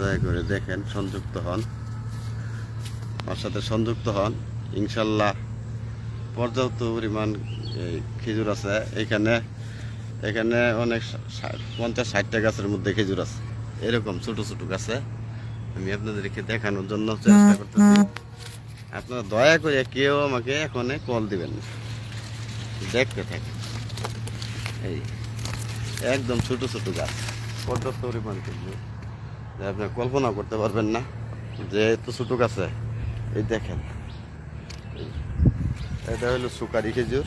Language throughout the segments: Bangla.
দয়া করে দেখেন, সংযুক্ত হন। আমার সাথে সংযুক্ত হন। ইনশাল্লাহ পর্যাপ্ত পরিমাণ খেজুর আছে। এখানে এখানে অনেক পঞ্চাশ ষাটটা গাছের মধ্যে খেজুর আছে। এরকম ছোট ছোট গাছে আমি আপনাদেরকে দেখানোর জন্য চেষ্টা করতেছি। আপনারা দয়া করে কেউ আমাকে এখানে কল দিবেন না। দেখতে থাকেন। এই, একদম ছোট ছোট গাছ। পর্যাপ্ত পরিমাণ খেজুর। আপনি কল্পনা করতে পারবেন না যে এত ছোট গাছে এই দেখেন। এটা হলো সুকারি খেজুর।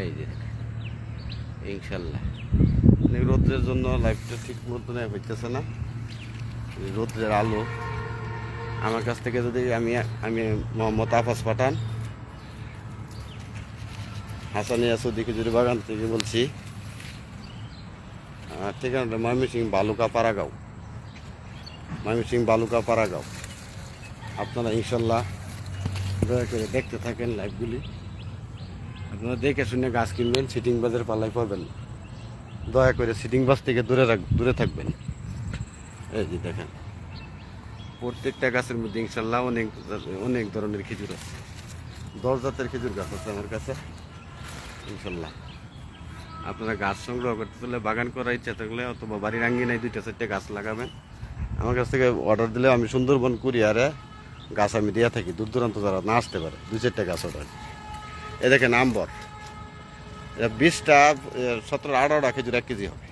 এই যে ইনশাল্লাহ মানে রোদ্রের জন্য লাইফটা ঠিক মতন হইতেছে না। রোদ্রের আলো। আমার কাছ থেকে যদি আমি আমি মোহাম্মদ আফাস পাঠান। হাসানিয়া সৌদি খেজুরি বাগান থেকে বলছি। ঠিকানাটা ময়মনসিং বালুকা পাড়াগাঁও। ময়মনসিং বালুকা পাড়াগাঁও। আপনারা ইনশাল্লাহ দয়া করে দেখতে থাকেন লাইভগুলি। আপনারা দেখে শুনে গাছ কিনবেন, সিটিং বাজের পাল্লায় পড়বেন দয়া করে সিটিং বাস থেকে দূরে রাখ, দূরে থাকবেন। এই যে দেখেন, প্রত্যেকটা গাছের মধ্যে ইনশাল্লাহ অনেক অনেক ধরনের খেজুর আছে। দশ জাতের খেজুর গাছ আছে আমার কাছে, ইনশাল্লাহ। আপনারা গাছ সংগ্রহ করতে চলে বাগান করার ইচ্ছা থাকলে অথবা বাড়ির আঙ্গিনায় দুইটা চারটে গাছ লাগাবেন। আমার কাছ থেকে অর্ডার দিলে আমি সুন্দরবন কুরিয়ারে গাছ আমি দিয়ে থাকি। দূর দূরান্ত যারা না আসতে পারে, দুই চারটে গাছ অর্ডার এ দেখেন আম্বর। এটা বিশটা সতেরো আঠারোটা খেজুর এক কেজি হবে।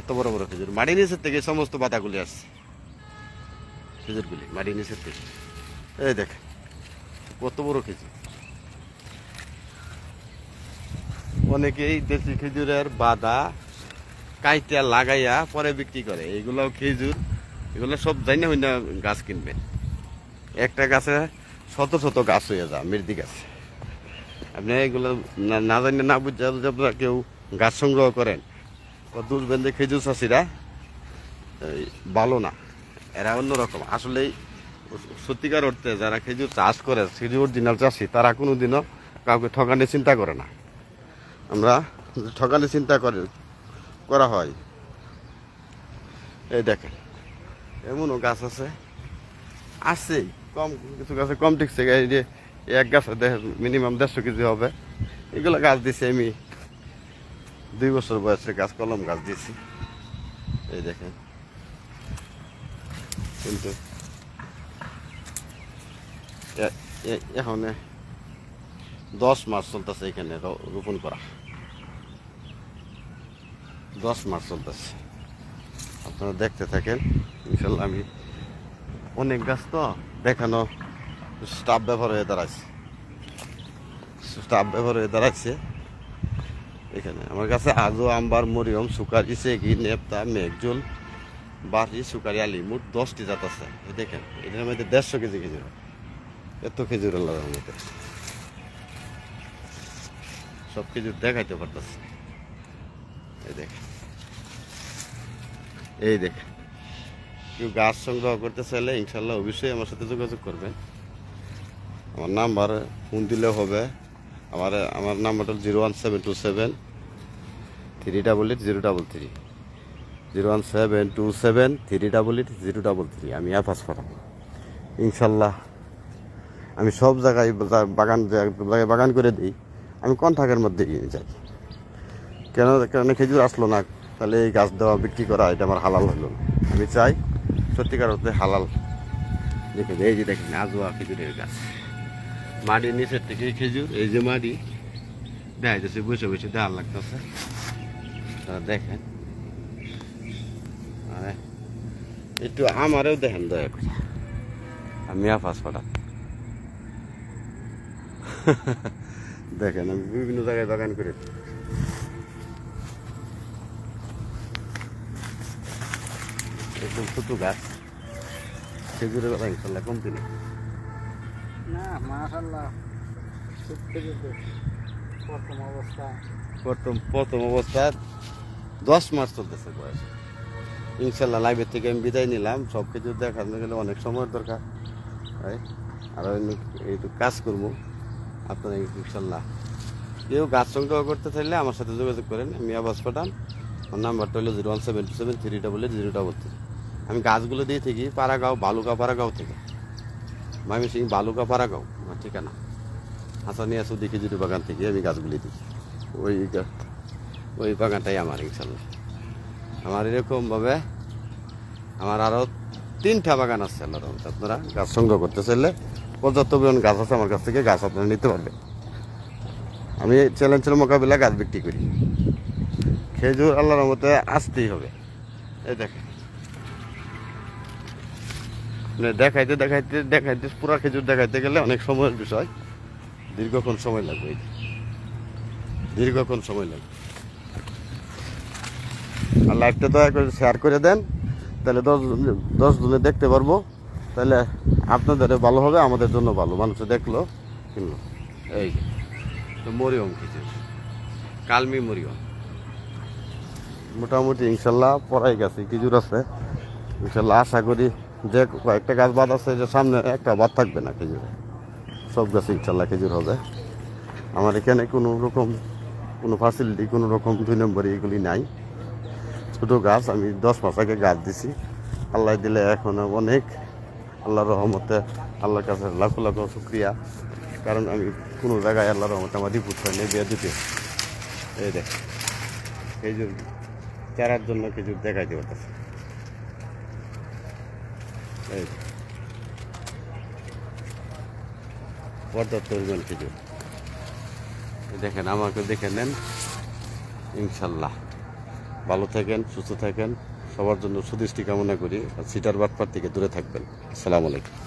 এত বড় বড় খেজুর। মাটি নিচের থেকে সমস্ত পাতাগুলি আসছে। খেজুরগুলি মাটি নিচের থেকে। এই দেখেন, কত বড় খেজুর। অনেকেই দেশি খেজুরের বাদা কাইটা লাগাইয়া পরে বিক্রি করে। এগুলো খেজুর। এগুলো সব জানি না হইনা গাছ কিনবেন একটা গাছে শত শত গাছ হয়ে যা মৃদি গাছ। আপনি এগুলো না- না জানি না যদি আপনারা কেউ গাছ সংগ্রহ করেন বা দুধবেন যে খেজুর চাষিরা ভালো না। এরা অন্যরকম। আসলেই সত্যিকার অর্থে যারা খেজুর চাষ করে, খেজুর অরিজিনাল চাষি, তারা কোনোদিনও কাউকে ঠকানোর চিন্তা করে না। আমরা ঠকানোর চিন্তা করে, করা হয়। এই দেখেন, এমনও গাছ আছে। আছে কম, কিছু গাছে কম ঠিকছে এই যে এক গাছে মিনিমাম দেড়শো কেজি হবে। এগুলো গাছ দিছি আমি। দুই বছর বয়সের গাছ, কলম গাছ দিছি। এই দেখেন। কিন্তু এখন দশ মাস চলতেছে এখানে রোপণ করা। দশ মাস চলতেছে। আপনারা দেখতে থাকেন ইনশাল্লাহ আমি অনেক গাছ তো দেখানো স্টাফ ব্যবহার হয়ে দাঁড়াচ্ছে স্টাফ ব্যবহার হয়ে দাঁড়াচ্ছে এখানে আমার কাছে আজও আম্বার, মরিয়ম, সুকারি সেগি নেপতা, মেঘজুল বাড়ি সুকারি, আলি, মোট দশটি জাত আছে। দেখেন এটার মধ্যে দেড়শো কেজি খেজুর। এত খেজুর আল্লাহর মধ্যে সব খেজুর দেখাইতে পারতেছে। এই দেখ এই দেখ, কেউ গাছ সংগ্রহ করতে চাইলে ইনশাল্লাহ অবশ্যই আমার সাথে যোগাযোগ করবেন। আমার নাম্বার ফোন দিলে হবে। আমার আমার নাম্বারটা zero one seven two seven three double eight zero double three. Zero one seven two seven three double eight zero double three. আমি অ্যাপাস পাঠাবো ইনশাল্লাহ আমি সব জায়গায় বাগান জায়গায় বাগান করে দিই। আমি কন্ট্রাক্টের মধ্যে নিয়ে যাই। কেন কেন খেজুর আসলো না? তাহলে এই গাছ দেওয়া বিক্রি করা, এটা আমার হালাল হলো। আমি চাই সত্যিকার অর্থে হালাল। দেখে এই যে দেখেন, আজোয়া খেজুরের গাছ। মাটির নিচের থেকে খেজুর, এই যে মাটি, দেখা যাচ্ছে বসে বসে দেওয়ার লাগতেছে। দেখেন। একটু আমারও দেখেন দয়া করে। আমি আফাস পাঠা দেখেন, আমি বিভিন্ন জায়গায় বাগান করে। একদম ছোট গাছ খেজুরের কথা ইনশাল্লাহ কমতি নেই। না মাশাল্লাহ প্রথম অবস্থা। প্রথম প্রথম অবস্থা দশ মাস চলতেছে বয়স। ইনশাল্লাহ লাইভের থেকে আমি বিদায় নিলাম। সব কিছু দেখাতে গেলে অনেক সময়ের দরকার হয় আর একটু কাজ করব। আপনারা ইনশাল্লাহ কেউ গাছ সংগ্রহ করতে চাইলে আমার সাথে যোগাযোগ করেন। আমি আবাস পাঠান। আমার নাম্বারটা হলো zero one seven two seven three double eight zero double three. আমি গাছগুলো দিয়ে থাকি পাড়াগাঁও, বালুকা পাড়াগাঁও থেকে। ময়মনসিং বালুকা পাড়াগাঁও, আমার ঠিকানা। হাসানিয়া সুদি যদি বাগান থেকে আমি গাছগুলি দিই। ওই ওই বাগানটাই আমার, ইনশাল্লাহ। আমার এরকমভাবে আমার আরও তিনটা বাগান আছে, আল্লাহ রহমতে। আপনারা গাছ সংগ্রহ করতে চাইলে পর্যাপ্ত পরিমাণ গাছ আছে আমার কাছ থেকে, গাছ আপনারা নিতে পারবেন। আমি চ্যালেঞ্জের মোকাবিলা গাছ বিক্রি করি। খেজুর আল্লাহর রহমতে আসতেই হবে। এই দেখেন। মানে দেখাইতে দেখাইতে দেখাইতে, পুরা খেজুর দেখাইতে গেলে অনেক সময়ের বিষয়। দীর্ঘক্ষণ সময় লাগবে দীর্ঘক্ষণ সময় লাগবে। আর লাইভটা দয়া করে শেয়ার করে দেন। তাহলে দশ দশ জনে দেখতে পারব। তাহলে আপনাদের ভালো হবে, আমাদের জন্য ভালো। মানুষ দেখল, কিনলো। এই তো মরিয়ম খেজুর কালমি মরিয়ম। মোটামুটি ইনশাল্লাহ পড়াই গেছে, খেজুর আছে। ইনশাল্লাহ আশা করি যে কয়েকটা গাছ বাদ আছে, যে সামনে একটা বাদ থাকবে না খেজুরে সব গাছে ইনশাল্লাহ খেজুর হবে। আমার এখানে কোনো রকম, কোনো ফ্যাসিলিটি কোনো রকম দুই নম্বর এগুলি নাই। ছোটো গাছ, আমি দশ মাস আগে গাছ দিছি। আল্লাহ দিলে এখন অনেক আল্লাহর রহমতে, আল্লাহর কাছে লাখো লাখো শুক্রিয়া। কারণ আমি কোনো জায়গায় আল্লাহর রহমতে আমার রিপুট হয়নি বিয়ে দিতে। এই দেখ, খেজুর, চারার জন্য খেজুর দেখাইতে পারতেছে। এই। পর্যাপ্ত পরিমাণ খেজুর। দেখেন, আমাকে দেখে নেন। ইনশাল্লাহ। ভালো থাকেন, সুস্থ থাকেন। সবার জন্য সুদৃষ্টি কামনা করি। আর সিটার বাটপার থেকে দূরে থাকবেন। আসসালামু আলাইকুম।